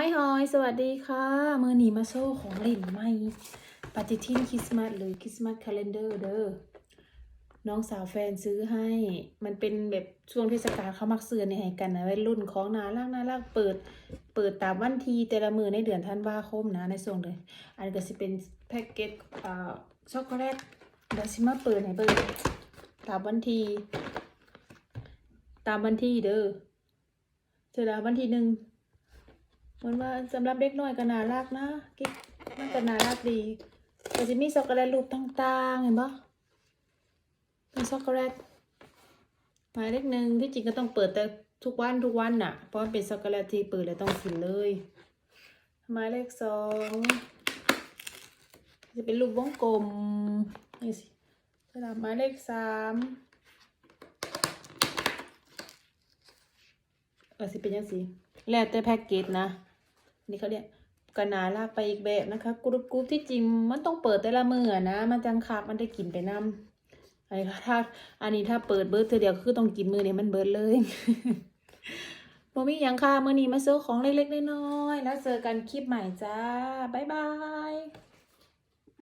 อยหอยสวัสดีค่ะมือหนีมาโซ่ของเล่นใหม่ปฏิทินคริสต์มาสหรือคริสต์มาสคาล endar เด้อน้องสาวแฟนซื้อให้ มันเป็นแบบช่วงเทศกาลเขามักซื้อในให้กันนะวัยรุ่นของนารักนารักเปิด เปิดตามวันทีแต่ละมือในเดือนธันวาคมนะในส่วนเลย อันก็สิเป็นแพ็กเกจอ่าช็อกโกแลตเดี๋ยวสิมาเปิดให้เบิ่งตามวันที ตามวันที่เด้อเจอแล้ววันที่หนึ่ง เหมันว่าสำหรับเด็กน้อยก็น่ารักนะกิ๊กมันก็น่ารักดีก็จะมีช็อกโกแลตรูปต่างๆเห็นปะเป็นช็อกโกแลตหมายเลขหนึ่งที่จริงก็ต้องเปิดแต่ทุกวันทุกวันน่ะ เพราะมันเป็นช็อกโกแลตที่เปิดแล้วต้องกินเลยหมายเลขสองจะเป็นรูปวงกลมนี่สิสำหรับหมายเลขสามเออสิเป็นยังสิแล้วแต่แพ็กเกจนะ นี่เขาเรียกกระนาลากไปอีกแบบนะคะกรุบกรุบที่จริงมันต้องเปิดแต่ละมือนะ มันจังคักมันได้กินไปนำอันนี้ถ้า อันนี้ถ้าเปิดเบิร์ดเธอเดียวคือต้องกินมือเนี่ยมันเบิร์ดเลยโมมี่ยังค่ะมือนี้มาซื้อของเล็กๆน้อยๆแล้วเจอกันคลิปใหม่จ้าบ๊ายบาย